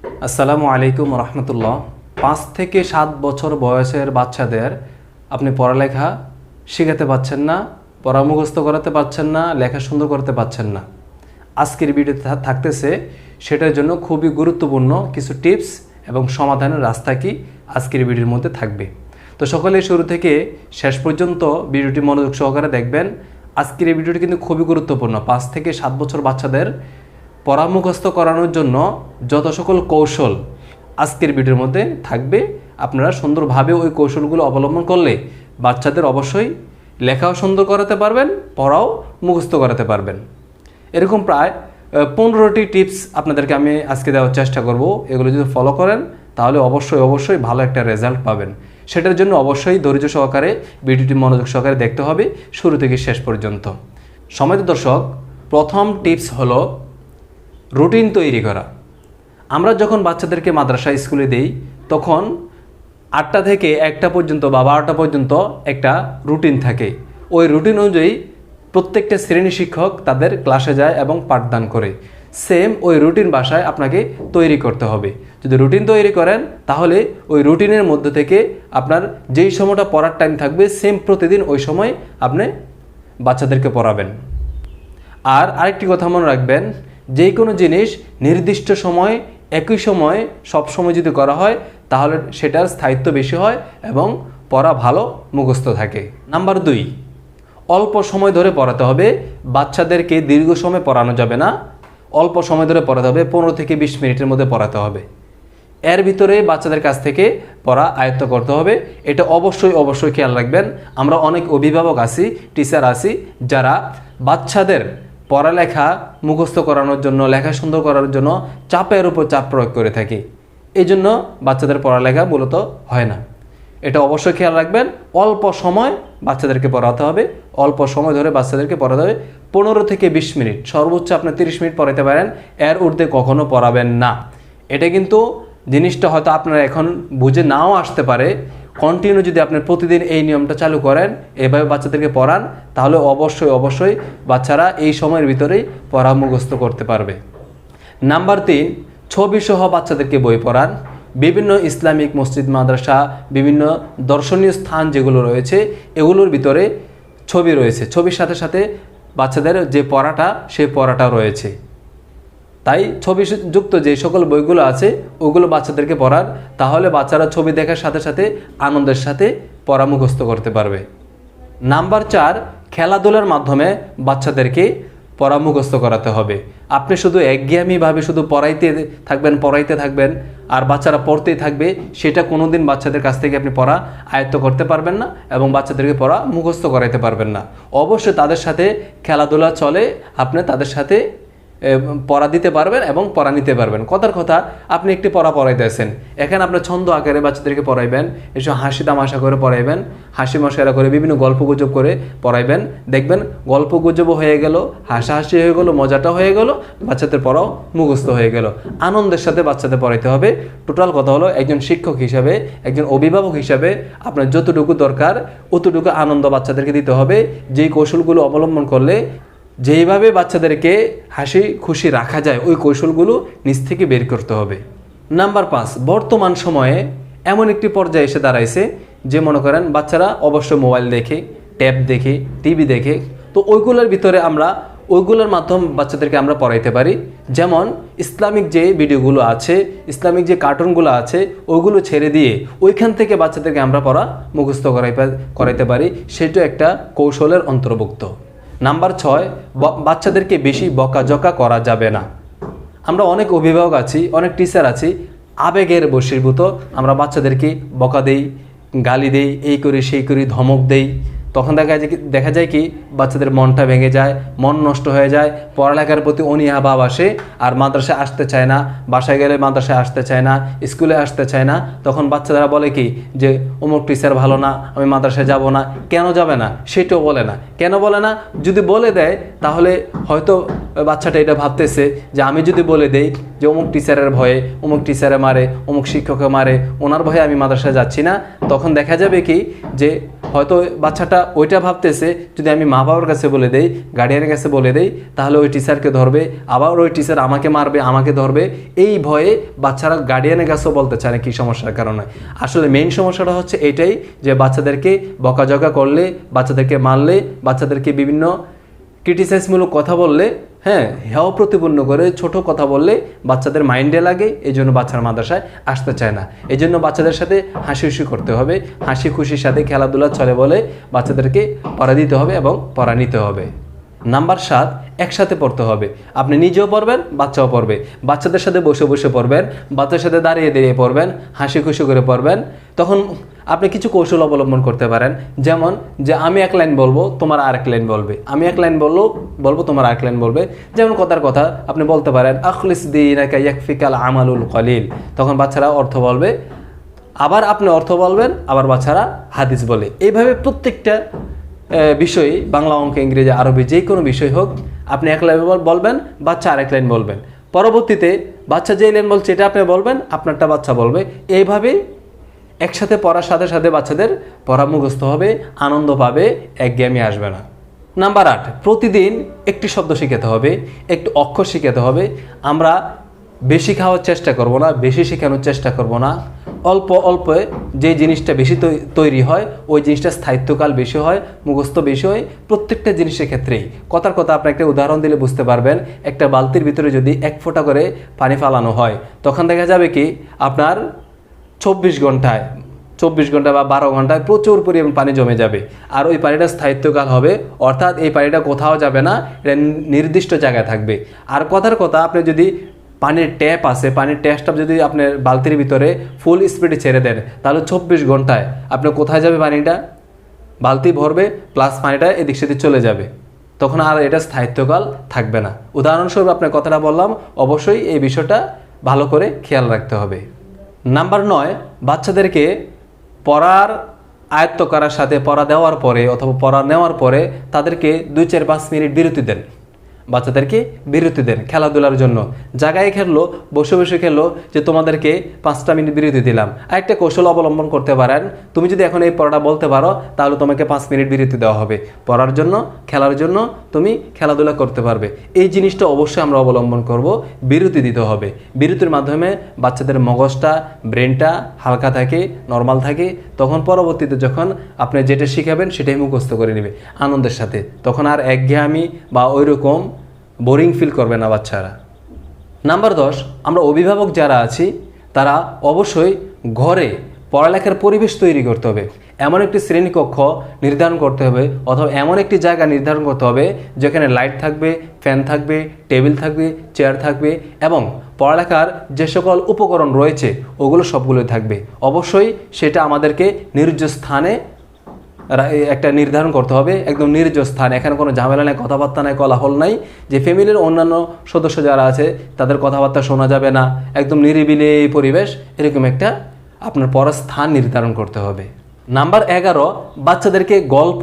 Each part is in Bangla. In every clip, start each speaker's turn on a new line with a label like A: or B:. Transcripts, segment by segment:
A: আসসালামু আলাইকুম রহমতুল্লাহ। পাঁচ থেকে সাত বছর বয়সের বাচ্চাদের আপনি পড়ালেখা শেখাতে পাচ্ছেন না পড়া মুখস্থ করাতে পারছেন না, লেখা সুন্দর করতে পারছেন না। আজকের ভিডিওতে থাকতেছে সেটার জন্য খুবই গুরুত্বপূর্ণ কিছু টিপস এবং সমাধানের রাস্তা কি আজকের ভিডিওর মধ্যে থাকবে। তো সকলে শুরু থেকে শেষ পর্যন্ত ভিডিওটি মনোযোগ সহকারে দেখবেন। আজকের এই ভিডিওটি কিন্তু খুবই গুরুত্বপূর্ণ। পাঁচ থেকে সাত বছর বাচ্চাদের পরামুখস্থ করানোর জন্য যত সকল কৌশল আজকের ভিডিওর মধ্যে থাকবে, আপনারা সুন্দরভাবে ওই কৌশলগুলো অবলম্বন করলে বাচ্চাদের অবশ্যই লেখাও সুন্দর করাতে পারবেন, পড়াও মুখস্থ করাতে পারবেন। এরকম প্রায় পনেরোটি টিপস আপনাদেরকে আমি আজকে দেওয়ার চেষ্টা করব। এগুলো যদি ফলো করেন, তাহলে অবশ্যই অবশ্যই ভালো একটা রেজাল্ট পাবেন। সেটার জন্য অবশ্যই ধৈর্য সহকারে ভিডিওটি মনোযোগ সহকারে দেখতে হবে। শুরু থেকে শেষ পর্যন্ত। সময় দর্শক, প্রথম টিপস হলো রুটিন তৈরি করা। আমরা যখন বাচ্চাদেরকে মাদ্রাসা স্কুলে দেই, তখন আটটা থেকে একটা পর্যন্ত বা বারোটা পর্যন্ত একটা রুটিন থাকে। ওই রুটিন অনুযায়ী প্রত্যেকটা শ্রেণি শিক্ষক তাদের ক্লাসে যায় এবং পাঠদান করে। সেম ওই রুটিন বাসায় আপনাকে তৈরি করতে হবে। যদি রুটিন তৈরি করেন, তাহলে ওই রুটিনের মধ্যে থেকে আপনার যেই সময়টা পড়ার টাইম থাকবে, সেম প্রতিদিন ওই সময় আপনি বাচ্চাদেরকে পড়াবেন। আর আরেকটি কথা মনে রাখবেন যে কোনো জিনিস নির্দিষ্ট সময়, একই সময়, সব সময় যদি করা হয়, তাহলে সেটার স্থায়িত্ব বেশি হয় এবং পড়া ভালো, মুখস্থ থাকে। নাম্বার দুই, অল্প সময় ধরে পড়াতে হবে। বাচ্চাদেরকে দীর্ঘ সময় পড়ানো যাবে না। অল্প সময় ধরে পড়াতে হবে, পনেরো থেকে বিশ মিনিটের মধ্যে পড়াতে হবে। এর ভিতরে বাচ্চাদের কাছ থেকে পড়া আয়ত্ত করতে হবে। এটা অবশ্যই অবশ্যই খেয়াল রাখবেন। আমরা অনেক অভিভাবক আছি, টিচার আছি, যারা বাচ্চাদের পড়ালেখা মুখস্থ করানোর জন্য, লেখা সুন্দর করার জন্য চাপের উপর চাপ প্রয়োগ করে থাকি। এই জন্য বাচ্চাদের পড়ালেখা মূলত হয় না। এটা অবশ্যই খেয়াল রাখবেন, অল্প সময় বাচ্চাদেরকে পড়াতে হবে, অল্প সময় ধরে বাচ্চাদেরকে পড়াতে হবে। পনেরো থেকে বিশ মিনিট, সর্বোচ্চ আপনি তিরিশ মিনিট পড়াতে পারেন, এর ঊর্ধ্বে কখনো পড়াবেন না। এটা কিন্তু জিনিসটা হয়তো আপনারা এখন বুঝে নাও আসতে পারে কন্টিনিউ যদি আপনি প্রতিদিন এই নিয়মটা চালু করেন, এভাবে বাচ্চাদেরকে পড়ান, তাহলে অবশ্যই অবশ্যই বাচ্চারা এই সময়ের ভিতরেই পড়া মুখস্থ করতে পারবে। নাম্বার তিন ছবি সহ বাচ্চাদেরকে বই পড়ান। বিভিন্ন ইসলামিক মসজিদ, মাদ্রাসা, বিভিন্ন দর্শনীয় স্থান যেগুলো রয়েছে, এগুলোর ভিতরে ছবি রয়েছে। ছবির সাথে সাথে বাচ্চাদের যে পড়াটা, সেই পড়াটা রয়েছে। তাই ছবি যুক্ত যে সকল বইগুলো আছে, ওগুলো বাচ্চাদেরকে পড়ার, তাহলে বাচ্চারা ছবি দেখার সাথে সাথে আনন্দের সাথে পড়া মুখস্থ করতে পারবে। নাম্বার চার, খেলাধুলার মাধ্যমে বাচ্চাদেরকে পড়া মুখস্থ করাতে হবে। আপনি শুধু একঘেয়ামিভাবে শুধু পড়াইতে থাকবেন পড়াইতে থাকবেন, আর বাচ্চারা পড়তেই থাকবে, সেটা কোনোদিন বাচ্চাদের কাছ থেকে আপনি পড়া আয়ত্ত করতে পারবেন না এবং বাচ্চাদেরকে পড়া মুখস্থ করাইতে পারবেন না। অবশ্যই তাদের সাথে খেলাধুলা চলে, আপনি তাদের সাথে পড়া দিতে পারবেন এবং পড়া নিতে পারবেন। কথার কথা, আপনি একটি পড়া পড়াইতেছেন। এখানে আপনার ছন্দ আকারে বাচ্চাদেরকে পড়াইবেন এসব হাসি তামাশা করে পড়াইবেন, হাসি মশাইরা করে বিভিন্ন গল্প গুজব করে পড়াইবেন। দেখবেন, গল্প গুজবও হয়ে গেল, হাসাহাসি হয়ে গেল, মজাটা হয়ে গেল, বাচ্চাদের পড়াও মুখস্থ হয়ে গেল। আনন্দের সাথে বাচ্চাদের পড়াইতে হবে। টোটাল কথা হলো, একজন শিক্ষক হিসাবে, একজন অভিভাবক হিসাবে আপনার যতটুকু দরকার, অতটুকু আনন্দ বাচ্চাদেরকে দিতে হবে। যেই কৌশলগুলো অবলম্বন করলে যেইভাবে বাচ্চাদেরকে হাসি খুশি রাখা যায়, ওই কৌশলগুলো নিজ থেকে বের করতে হবে। নাম্বার পাঁচ, বর্তমান সময়ে এমন একটি পর্যায়ে এসে দাঁড়াইছে যে মনে করেন বাচ্চারা অবশ্যই মোবাইল দেখে, ট্যাব দেখে, টিভি দেখে, তো ওইগুলোর ভিতরে আমরা, ওইগুলোর মাধ্যম বাচ্চাদেরকে আমরা পড়াইতে পারি। যেমন ইসলামিক যে ভিডিওগুলো আছে, ইসলামিক যে কার্টুনগুলো আছে, ওইগুলো ছেড়ে দিয়ে ওইখান থেকে বাচ্চাদেরকে আমরা পড়া মুখস্থ করাই করাইতে পারি। সেটা একটা কৌশলের অন্তর্ভুক্ত। নাম্বার ছয় বাচ্চাদেরকে বেশি বকাঝকা করা যাবে না। আমরা অনেক অভিভাবক আছি, অনেক টিচার আছি, আবেগের বশীভূত। আমরা বাচ্চাদেরকে বকা দেই, গালি দেই, এই করি, সেই করি, ধমক দেই। তখন দেখা যায় দেখা যায় কি, বাচ্চাদের মনটা ভেঙে যায়, মন নষ্ট হয়ে যায়, পড়ালেখার প্রতি অনীহা ভাব আসে আর মাদ্রাসায় আসতে চায় না, বাসায় গেলে মাদ্রাসায় আসতে চায় না, স্কুলে আসতে চায় না। তখন বাচ্চারা বলে কি, যে অমুক টিচার ভালো না, আমি মাদ্রাসায় যাব না। কেন যাবে না? সেটাও বলে না। কেন বলে না? যদি বলে দেয়, তাহলে হয়তো বাচ্চাটা এটা ভাবতেছে যে আমি যদি বলে দেই যে অমুক টিচারের ভয়ে, অমুক টিচারে মারে, অমুক শিক্ষকে মারে, ওনার ভয়ে আমি মাদ্রাসায় যাচ্ছি না, তখন দেখা যাবে কি, যে হয়তো বাচ্চাটা ওইটা ভাবতেছে, যদি আমি মা বাবার কাছে বলে দেই গার্ডিয়ানের কাছে বলে দেই, তাহলে ওই টিচারকে ধরবে, আবার ওই টিচার আমাকে মারবে, আমাকে ধরবে। এই ভয়ে বাচ্চারা গার্ডিয়ানের কাছেও বলতে চায় না কী সমস্যার কারণে। আসলে মেইন সমস্যাটা হচ্ছে এটাই যে বাচ্চাদেরকে বকাঝকা করলে, বাচ্চাদেরকে মারলে, বাচ্চাদেরকে বিভিন্ন ক্রিটিসাইজমূলক কথা বললে হ্যাঁ হেও প্রতিপন্ন করে, ছোট কথা বললে বাচ্চাদের মাইন্ডে লাগে এই জন্য বাচ্চারা মাদ্রাসায় আসতে চায় না। এই জন্য বাচ্চাদের সাথে হাসি হুসি করতে হবে হাসি খুশির সাথে খেলাধুলা চলে বলে বাচ্চাদেরকে পড়া দিতে হবে এবং পড়া নিতে হবে। নাম্বার সাত, একসাথে পড়তে হবে। আপনি নিজেও পড়বেন, বাচ্চাও পড়বে। বাচ্চাদের সাথে বসে বসে পড়বেন বাচ্চার সাথে দাঁড়িয়ে দাঁড়িয়ে পড়বেন, হাসি খুশি করে পড়বেন। তখন আপনি কিছু কৌশল অবলম্বন করতে পারেন। যেমন, যে আমি এক লাইন বলব, তোমার আরেক লাইন বলবে। আমি এক লাইন বলব বলব, তোমার আরেক লাইন বলবে। যেমন কথার কথা, আপনি বলতে পারেন, আখলিস দিনাকা ইয়াকফিকাল আমালুল কলিল। তখন বাচ্চারা অর্থ বলবে। আবার আপনি অর্থ বলবেন, আবার বাচ্চারা হাদিস বলে। এইভাবে প্রত্যেকটা বিষয়, বাংলা অঙ্ক, ইংরেজি, আরবি, যে কোনো বিষয় হোক, আপনি এক লাইন বলবেন, বাচ্চা আরেক লাইন বলবেন। পরবর্তীতে বাচ্চা যে লাইন বলছে, এটা আপনি বলবেন, আপনারটা বাচ্চা বলবে। এইভাবে একসাথে পড়ার সাথে সাথে বাচ্চাদের পড়া মুখস্থ হবে, আনন্দ পাবে একঘেয়েমি আসবে না। নাম্বার আট, প্রতিদিন একটি শব্দ শিখাতে হবে, একটু অক্ষর শিখাতে হবে। আমরা বেশি খাওয়ার চেষ্টা করব না, বেশি শেখানোর চেষ্টা করব না। অল্প অল্প যে জিনিসটা বেশি তৈরি হয়, ওই জিনিসটা স্থায়িত্বকাল বেশি হয়, মুখস্থ বেশি হয়, প্রত্যেকটা জিনিসের ক্ষেত্রেই। কথার কথা আপনি একটা উদাহরণ দিলে বুঝতে পারবেন, একটা বালতির ভিতরে যদি এক ফোঁটা করে পানি ফালানো হয়, তখন দেখা যাবে কি, আপনার চব্বিশ ঘন্টায়, চব্বিশ ঘণ্টা বা বারো ঘন্টায় প্রচুর পরিমাণ পানি জমে যাবে। আর ওই পানিটা স্থায়িত্বকাল হবে, অর্থাৎ এই পানিটা কোথাও যাবে না, এটা নির্দিষ্ট জায়গায় থাকবে। আর কথার কথা, আপনি যদি পানির ট্যাপ আছে, পানির ট্যাপটা যদি আপনার বালতির ভিতরে ফুল স্পিডে ছেড়ে দেন, তাহলে চব্বিশ ঘন্টায় আপনি কোথায় যাবে পানিটা? বালতি ভরবে প্লাস পানিটা এদিক সেদিক চলে যাবে। তখন আর এটা স্থায়িত্বকাল থাকবে না। উদাহরণস্বরূপ আপনার কথাটা বললাম, অবশ্যই এই বিষয়টা ভালো করে খেয়াল রাখতে হবে। নাম্বার নয়, বাচ্চাদেরকে পড়ার আয়ত্ত করার সাথে, পড়া দেওয়ার পরে অথবা পড়া নেওয়ার পরে তাদেরকে দুই চার পাঁচ মিনিট বিরতি দেন। বাচ্চাদেরকে বিরতি দেন, খেলাধুলার জন্য। জায়গায় খেললো, বসে বসে খেললো যে তোমাদেরকে পাঁচটা মিনিট বিরতি দিলাম। আরেকটা কৌশল অবলম্বন করতে পারেন। তুমি যদি এখন এই পড়াটা বলতে পারো, তাহলে তোমাকে পাঁচ মিনিট বিরতি দেওয়া হবে। পড়ার জন্য, খেলার জন্য তুমি খেলাধুলা করতে পারবে। এই জিনিসটা অবশ্যই আমরা অবলম্বন করব। বিরতি দিতে হবে। বিরতির মাধ্যমে বাচ্চাদের মগজটা, ব্রেনটা হালকা থাকে, নর্মাল থাকে। তখন পরবর্তীতে যখন আপনি যেটা শিখাবেন, সেটাই মুখস্থ করে নেবে আনন্দের সাথে। তখন আর একঘেয়ামি বা ওই রকম বোরিং ফিল করবে না বাচ্চারা। নাম্বার দশ, আমরা অভিভাবক যারা আছি, তারা অবশ্যই ঘরে পড়ালেখার পরিবেশ তৈরি করতে হবে। এমন একটি শ্রেণীকক্ষ নির্ধারণ করতে হবে, অথবা এমন একটি জায়গা নির্ধারণ করতে হবে, যেখানে লাইট থাকবে, ফ্যান থাকবে, টেবিল থাকবে, চেয়ার থাকবে, এবং পড়ালেখার যে সকল উপকরণ রয়েছে, ওগুলো সবগুলোই থাকবে। অবশ্যই সেটা আমাদেরকে নির্দিষ্ট স্থানে একটা নির্ধারণ করতে হবে। একদম নির্দিষ্ট স্থান। এখানে কোনো ঝামেলা নেই, কথাবার্তা নাই, কলাহল নাই। যে ফ্যামিলির অন্যান্য সদস্য যারা আছে, তাদের কথাবার্তা শোনা যাবে না। একদম নিরিবিলি পরিবেশ, এরকম একটা আপনার পড়ার স্থান নির্ধারণ করতে হবে। নাম্বার এগারো, বাচ্চাদেরকে গল্প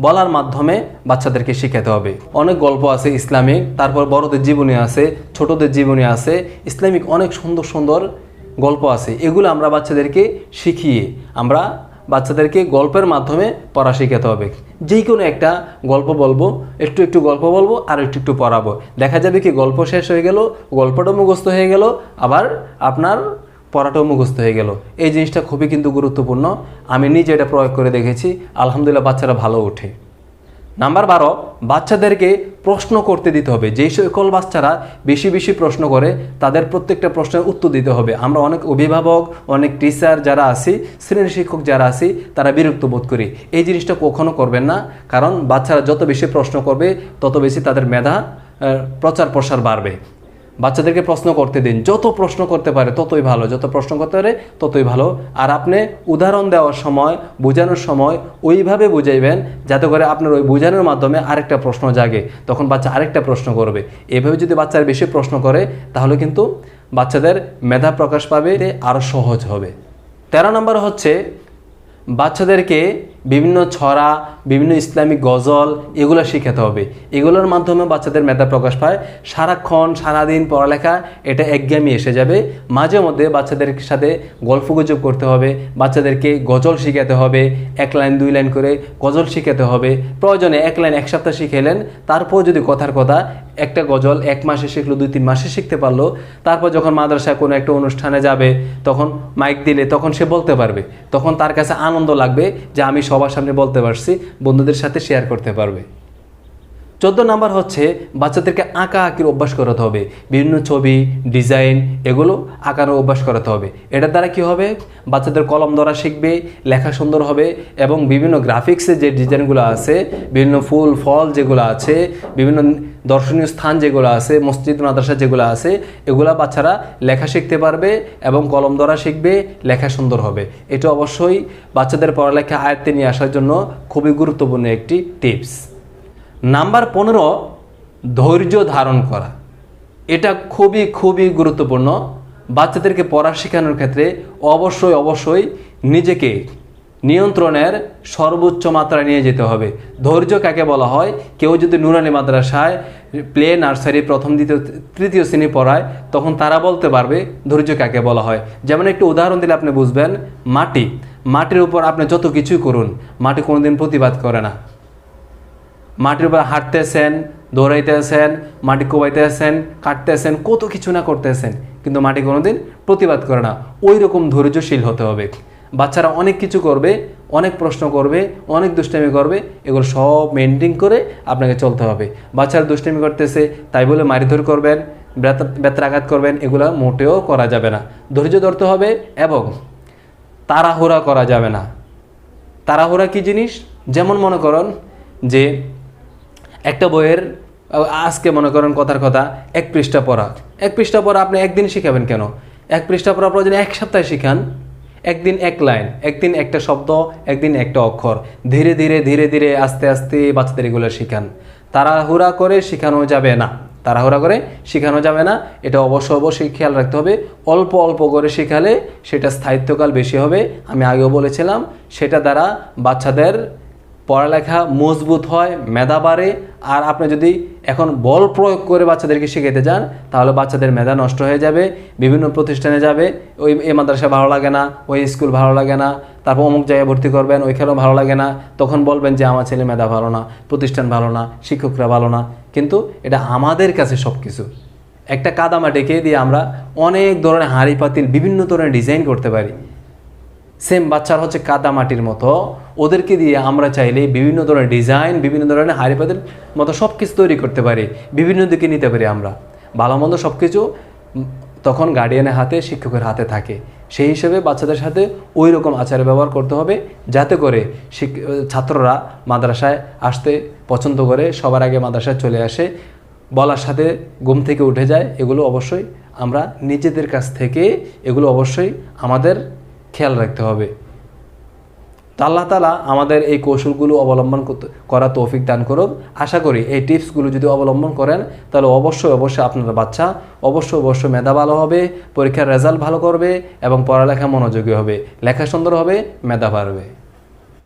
A: বলার মাধ্যমে বাচ্চাদেরকে শেখাতে হবে। অনেক গল্প আছে ইসলামিক, তারপর বড়দের জীবনী আছে, ছোটদের জীবনী আছে। ইসলামিক অনেক সুন্দর সুন্দর গল্প আছে। এগুলো আমরা বাচ্চাদেরকে শিখিয়ে আমরা বাচ্চাদেরকে গল্পের মাধ্যমে পড়া শেখাতে হবে। যেই কোনো একটা গল্প বলব, একটু একটু গল্প বলব, আর একটু একটু পড়াবো। দেখা যাবে কি গল্প শেষ হয়ে গেল, গল্পটা মুখস্থ হয়ে গেল, আবার আপনার পড়াটাও মুখস্থ হয়ে গেল। এই জিনিসটা খুবই কিন্তু গুরুত্বপূর্ণ। আমি নিজে এটা প্রয়োগ করে দেখেছি। আলহামদুলিল্লাহ বাচ্চারা ভালো ওঠে। নাম্বার বারো, বাচ্চাদেরকে প্রশ্ন করতে দিতে হবে। যেই সকল বাচ্চারা বেশি বেশি প্রশ্ন করে, তাদের প্রত্যেকটা প্রশ্নের উত্তর দিতে হবে। আমরা অনেক অভিভাবক, অনেক টিচার যারা আছি শ্রেণি শিক্ষক যারা আছি, তারা বিরক্ত বোধ করি। এই জিনিসটা কখনো করবেন না, কারণ বাচ্চারা যত বেশি প্রশ্ন করবে, তত বেশি তাদের মেধা প্রচার প্রসার বাড়বে। বাচ্চাদেরকে প্রশ্ন করতে দিন। যত প্রশ্ন করতে পারে ততই ভালো, যত প্রশ্ন করতে পারে ততই ভালো। আর আপনি উদাহরণ দেওয়ার সময়, বোঝানোর সময় ওইভাবে বুঝাইবেন যাতে করে আপনার ওই বোঝানোর মাধ্যমে আরেকটা প্রশ্ন জাগে। তখন বাচ্চা আরেকটা প্রশ্ন করবে। এভাবে যদি বাচ্চারা বেশি প্রশ্ন করে, তাহলে কিন্তু বাচ্চাদের মেধা প্রকাশ পাবে আরও সহজ হবে। তেরো নম্বর হচ্ছে বাচ্চাদেরকে বিভিন্ন ছড়া, বিভিন্ন ইসলামিক গজল, এগুলো শেখাতে হবে। এগুলোর মাধ্যমে বাচ্চাদের মেধা প্রকাশ পায়। সারাক্ষণ, সারাদিন পড়ালেখা, এটা একঘেয়েমি এসে যাবে। মাঝে মধ্যে বাচ্চাদের সাথে গল্প গুজব করতে হবে, বাচ্চাদেরকে গজল শিখাতে হবে, এক লাইন, দুই লাইন করে গজল শিখাতে হবে। প্রয়োজনে এক লাইন, এক সপ্তাহ শিখাইলেন, তারপর যদি কথার কথা একটা গজল এক মাসে শিখলো, দুই, তিন মাসে শিখতে পারল। তারপর যখন মাদ্রাসায় কোনো একটা অনুষ্ঠানে যাবে, তখন মাইক দিলে তখন সে বলতে পারবে। তখন তার কাছে আনন্দ লাগবে যে আমি সবার সামনে বলতে পারছি, বন্ধুদের সাথে শেয়ার করতে পারবে। চোদ্দ নাম্বার হচ্ছে বাচ্চাদেরকে আঁকা আঁকির অভ্যাস করাতে হবে। বিভিন্ন ছবি, ডিজাইন এগুলো আঁকার অভ্যাস করাতে হবে। এটার দ্বারা কি হবে? বাচ্চাদের কলম ধরা শিখবে, লেখা সুন্দর হবে এবং বিভিন্ন গ্রাফিক্সে যে ডিজাইনগুলো আছে, বিভিন্ন ফুল, ফল যেগুলো আছে, বিভিন্ন দর্শনীয় স্থান যেগুলো আছে, মসজিদ, মাদ্রাসা যেগুলো আছে, এগুলা বাচ্চারা লেখা শিখতে পারবে এবং কলম ধরা শিখবে, লেখা সুন্দর হবে। এটা অবশ্যই বাচ্চাদের পড়ালেখা আয়ত্তে নিয়ে আসার জন্য খুবই গুরুত্বপূর্ণ একটি টিপস নাম্বার পনেরো, ধৈর্য ধারণ করা। এটা খুবই খুবই গুরুত্বপূর্ণ। বাচ্চাদেরকে পড়া শেখানোর ক্ষেত্রে অবশ্যই অবশ্যই নিজেকে নিয়ন্ত্রণের সর্বোচ্চ মাত্রায় নিয়ে যেতে হবে। ধৈর্য কাকে বলা হয়? কেউ যদি নুরানি মাদ্রাসায় প্লে নার্সারি প্রথম, দ্বিতীয়, তৃতীয় শ্রেণি পড়ায়, তখন তারা বলতে পারবে ধৈর্য কাকে বলা হয়। যেমন একটু উদাহরণ দিলে আপনি বুঝবেন, মাটি। মাটির উপর আপনি যত কিছুই করুন, মাটি কোনোদিন প্রতিবাদ করে না। মাটির উপর হাঁটতেছেন, দৌড়াইতেছেন, মাটি কোবাইতেছেন, কাটতেছেন, কত কিছু না করতেছেন, কিন্তু মাটি কোনোদিন প্রতিবাদ করে না। ওই রকম ধৈর্যশীল হতে হবে। বাচ্চারা অনেক কিছু করবে, অনেক প্রশ্ন করবে, অনেক দুষ্টামি করবে, এগুলো সব মেনটেন করে আপনাকে চলতে হবে। বাচ্চারা দুষ্টামি করতেছে, তাই বলে মারিধর করবেন ব্যত্রাঘাত করবেন, এগুলো মোটেও করা যাবে না। ধৈর্য ধরতে হবে এবং তাড়াহুড়া করা যাবে না। তাড়াহুড়া কি জিনিস? যেমন মনে করুন যে একটা বইয়ের আজকে মনে করেন কথার কথা, এক পৃষ্ঠা পড়া। এক পৃষ্ঠা পড়া আপনি একদিন শিখাবেন কেন? এক পৃষ্ঠা পড়া প্রয়োজন এক সপ্তাহে শিখান, একদিন এক লাইন, একদিন একটা শব্দ, একদিন একটা অক্ষর। ধীরে ধীরে ধীরে ধীরে, আস্তে আস্তে বাচ্চাদের এগুলো শিখান। তাড়াহুড়া করে শেখানো যাবে না। তাড়াহুড়া করে শেখানো যাবে না। এটা অবশ্য, অবশ্যই খেয়াল রাখতে হবে। অল্প অল্প করে শেখালে সেটা স্থায়িত্বকাল বেশি হবে। আমি আগেও বলেছিলাম, সেটা দ্বারা বাচ্চাদের পড়ালেখা মজবুত হয়, মেধা বাড়ে, আর আপনি যদি এখন বল প্রয়োগ করে বাচ্চাদেরকে শিখাতে যান, তাহলে বাচ্চাদের মেধা নষ্ট হয়ে যাবে, বিভিন্ন প্রতিষ্ঠানে যাবে, ওই এ মাদ্রাসা ভালো লাগে না, ওই স্কুল ভালো লাগে না, তারপর অমুক জায়গায় ভর্তি করবেন ওইখানেও ভালো লাগে না, তখন বলবেন যে আমার ছেলে মেধা ভালো না, প্রতিষ্ঠান ভালো না, শিক্ষকরা ভালো না, কিন্তু এটা আমাদের কাছে সব কিছু একটা কাদামাটিকে দিয়ে আমরা অনেক ধরনের হাঁড়ি পাতিল, বিভিন্ন ধরনের ডিজাইন করতে পারি। সেম বাচ্চার হচ্ছে কাদা মাটির মতো ওদেরকে দিয়ে আমরা চাইলে বিভিন্ন ধরনের ডিজাইন, বিভিন্ন ধরনের হাড়ি পাতির মতো সব কিছু তৈরি করতে পারি, বিভিন্ন দিকে নিতে পারি আমরা। ভালো মন্দ সব কিছু তখন গার্ডিয়ানের হাতে, শিক্ষকের হাতে থাকে। সেই হিসেবে বাচ্চাদের সাথে ওই রকম আচার ব্যবহার করতে হবে, যাতে করে ছাত্ররা মাদ্রাসায় আসতে পছন্দ করে, সবার আগে মাদ্রাসায় চলে আসে, বলার সাথে ঘুম থেকে উঠে যায়, এগুলো অবশ্যই আমরা নিজেদের কাছ থেকে, এগুলো অবশ্যই আমাদের খেয়াল রাখতে হবে। তো আল্লাহ তালা আমাদের এই কৌশলগুলো অবলম্বন করা তৌফিক দান করুক আশা করি এই টিপসগুলো যদি অবলম্বন করেন, তাহলে অবশ্যই অবশ্যই আপনার বাচ্চা, অবশ্যই অবশ্যই মেধা ভালো হবে, পরীক্ষার রেজাল্ট ভালো করবে এবং পড়ালেখা মনোযোগী হবে, লেখা সুন্দর হবে, মেধা বাড়বে।